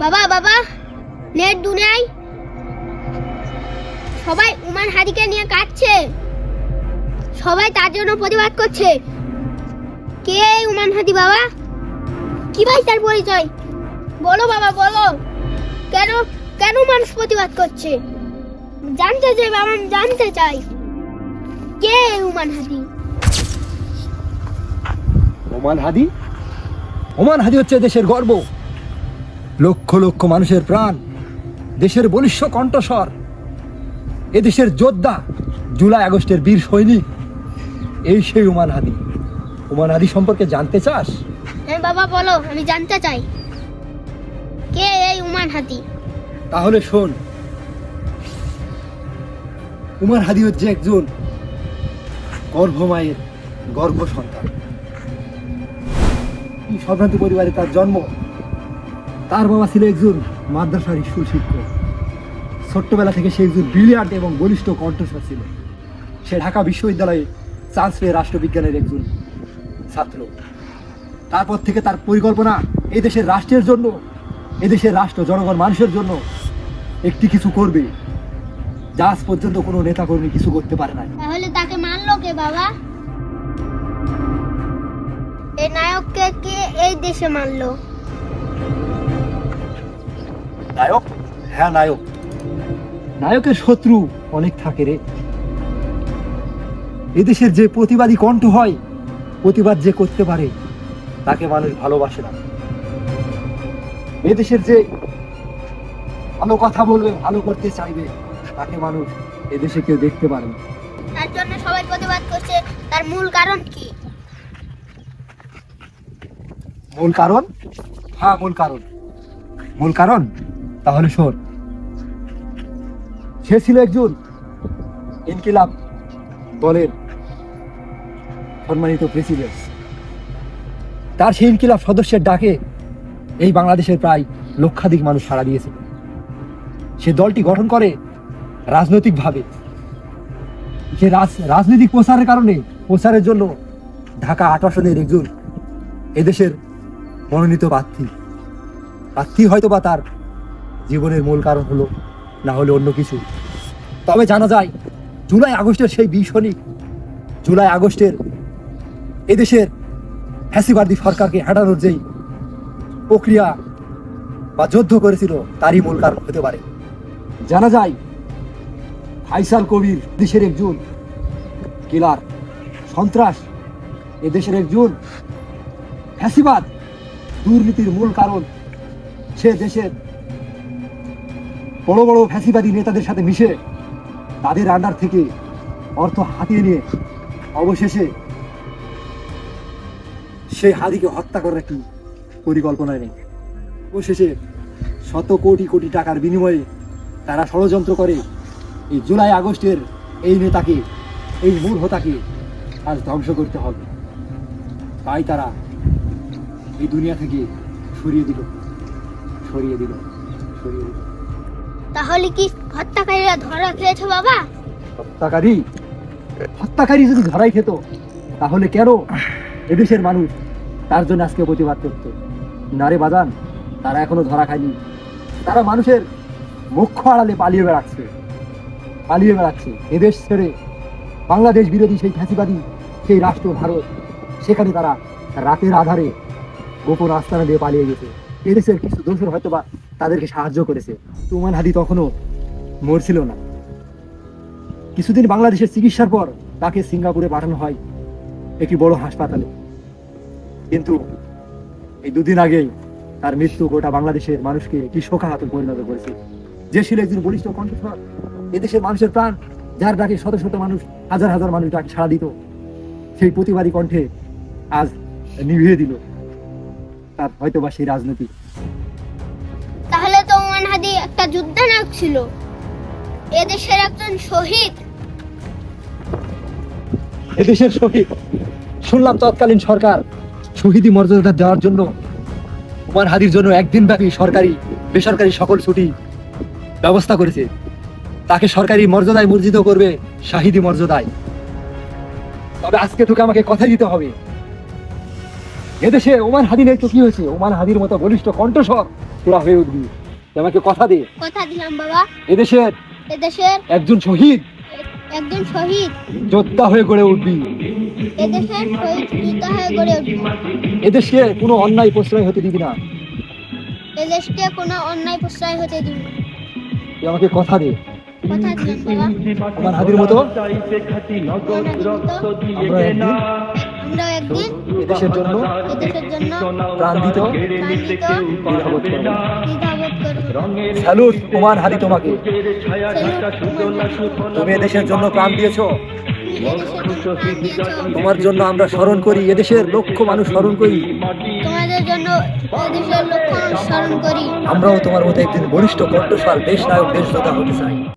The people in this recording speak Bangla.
বাবা বাবা নেট দুনিয়ায় সবাই উমান হাদিকে নিয়ে কাটছে সবাই তার জন্য প্রতিবাদ করছে। কে উমান হাদি বাবা? কি ভাই তার পরিচয়? বলো বাবা, বলো। কেন কেন মানুষ প্রতিবাদ করছে? জানতে চাই বাবা, আমি জানতে চাই। কে উমান হাদি? ওমান হাদি? ওমান হাদি হচ্ছে দেশের গর্ব। লক্ষ লক্ষ মানুষের প্রাণ, দেশের বলিষ্ঠ কণ্ঠস্বর। এদেশের যোদ্ধা জুলাই আগস্টের বীর সৈনিক এই সেই উমান হাদি। উমান হাদি সম্পর্কে জানতে চাস? হ্যাঁ বাবা বলো আমি জানতে চাই। কে এই উমান হাদি? তাহলে শোন। উমার হাদি হচ্ছে একজন গর্ভমায়ের গর্ভ সন্তান। এই সম্ভ্রান্ত পরিবারে তার জন্ম। তার বাবা ছিল একজন মাদ্রাসার স্কুল শিক্ষক। ছোট্টবেলা থেকে সে একজন ব্রিলিয়ান্ট এবং বলিষ্ঠ কণ্ঠস্বর ছিল সে ঢাকা বিশ্ববিদ্যালয়ে চান্স পেয়ে রাষ্ট্রবিজ্ঞানের একজন ছাত্র। তারপর থেকে তার পরিকল্পনা এই দেশের রাষ্ট্রের জন্য এদেশের রাষ্ট্র জনগণ মানুষের জন্য একটি কিছু করবে যা আজ পর্যন্ত কোনো নেতাকর্মী কিছু করতে পারে না তাহলে তাকে মানলো কে বাবা? এই নায়ককে কে এই দেশে মানলো নায়ক? হ্যাঁ নায়ক। নায়কের শত্রু অনেক থাকে রে। এদেশের যে প্রতিবাদী কণ্ঠ হয় প্রতিবাদ যে করতে পারে তাকে মানুষ ভালোবাসে না। এদেশের যে ভালো কথা বলবে ভালো করতে চাইবে তাকে মানুষ এদেশে কেউ দেখতে পারে না। তার জন্য সবাই প্রতিবাদ করছে তার মূল কারণ কি? মূল কারণ? হ্যাঁ মূল কারণ। মূল কারণ? তাহলে শোন সে ছিল একজন ইনকিলাব দলের সম্মানিত প্রেসিডেন্ট। তার সেই ইনকিলাব সদস্যের ডাকে এই বাংলাদেশের প্রায় লক্ষাধিক মানুষ সাড়া দিয়েছে। সে দলটি গঠন করে রাজনৈতিকভাবে। সে রাজ- রাজনৈতিক প্রচারের কারণে, প্রচারের জন্য ঢাকা আট আসনের একজন এদেশের মনোনীত প্রার্থী। প্রার্থী হয়তো বা তার জীবনের মূল কারণ হলো না হলে অন্য কিছু। তবে জানা যায়, জুলাই আগস্টের সেই ভীষণিক জুলাই আগস্টের এদেশের ফ্যাসিবাদী সরকারকে হাঁটানোর যেই প্রক্রিয়া বা যুদ্ধ করেছিল, তারই মূল কারণ হতে পারে। জানা যায়, ফাইসাল কবির দেশের একজন কিলার সন্ত্রাস এদেশের একজন ফ্যাসিবাদ দুর্নীতির মূল কারণ, সে দেশের বড় বড় ফ্যাসিবাদী নেতাদের সাথে মিশে তাদের আন্ডার থেকে অর্থ হাতিয়ে নিয়ে অবশেষে সেই হাদিকে হত্যা করার একটি পরিকল্পনা নেই অবশেষে শত কোটি কোটি টাকার বিনিময়ে তারা ষড়যন্ত্র করে এই জুলাই আগস্টের এই নেতাকে, এই মূল মূর্হতাকে আজ ধ্বংস করতে হবে। তাই তারা এই দুনিয়া থেকে সরিয়ে দিল সরিয়ে দিল সরিয়ে দিল। তাহলে কি হত্যাকারীরা ধরা খেয়েছে বাবা? হত্যাকারী? হত্যাকারী যদি ধরাই খেত, তাহলে কেন এদেশের মানুষ তার জন্য আজকে প্রতিবাদ করত? নারে বাজান, তারা এখনও ধরা খায়নি। তারা মানুষের মুখ্য আড়ালে পালিয়ে বেড়াচ্ছে। পালিয়ে বেড়াচ্ছে। এদেশ ছেড়ে বাংলাদেশ বিরোধী সেই ফ্যাসিবাদী, সেই রাষ্ট্র ভারত, সেখানে তারা রাতের আধারে গোপন আস্তানা দিয়ে পালিয়ে গেছে। এদেশের কিছু দোষর হয়তো বা তাদেরকে সাহায্য করেছে। তুমান হাদি তখনও মরছিল না। কিছুদিন বাংলাদেশের চিকিৎসার পর তাকে সিঙ্গাপুরে পাঠানো হয় একটি বড় হাসপাতালে। কিন্তু এই দুদিন আগেই তার মৃত্যু গোটা বাংলাদেশের মানুষকে একটি শোকাহাত পরিণত করেছে। যে ছিল একজন বলিষ্ঠ কণ্ঠস্বর এদেশের মানুষের প্রাণ, যার ডাকে শত শত মানুষ, হাজার হাজার মানুষ ডাকে সাড়া দিত, সেই প্রতিবাদী কণ্ঠে আজ নিভিয়ে দিল তার হয়তো বা সেই রাজনীতি। হাদি একটা যুদ্ধনায়ক ছিল এদেশের একজন শহীদ। এদেশের শহীদ। শুনলাম তৎকালীন সরকার শহীদি মর্যাদা দেওয়ার জন্য উমার হাদির জন্য একদিন ব্যাপী সরকারি, বেসরকারি সকল ছুটি ব্যবস্থা করেছে। তাকে সরকারি মর্যাদায় মর্জিত করবে শাহিদি মর্যাদায়। তবে আজকে তোকে আমাকে কথা দিতে হবে। এদেশে ওমান হাদি নেই তো কি হয়েছে? ওমান হাদির মতো বলিষ্ঠ কণ্ঠস্বর তোরা হয়ে উঠবি। আমাকে কথা দে। কথা দিলাম বাবা। এদেশের এদেশের একজন শহীদ। একজন শহীদ। যোদ্ধা হয়ে গড়ে উঠবি। এদেশের শহীদ যোদ্ধা হয়ে গড়ে উঠবে। এদেশকে কোনো অন্যায় প্রশ্রয় হতে দিবি না। এদেশকে কোনো অন্যায় প্রশ্রয় হতে দিব না। তুই আমাকে কথা দে। কথা দিলাম বাবা। ওমান হাদির মতো। আমরা একদিন একদিন এদেশের জন্য এদেশের জন্য প্রাণ দিত। প্রাণ দিত। স্যালুট কুমার হারি তোমাকে। তুমি এদেশের জন্য প্রাণ দিয়েছ। তোমার জন্য আমরা স্মরণ করি এদেশের লক্ষ মানুষ স্মরণ করি। আমরাও তোমার মতো একদিন বলিষ্ঠ কণ্ঠস্বর দেশ নায়ক দেশ যোদ্ধা হতে চাই।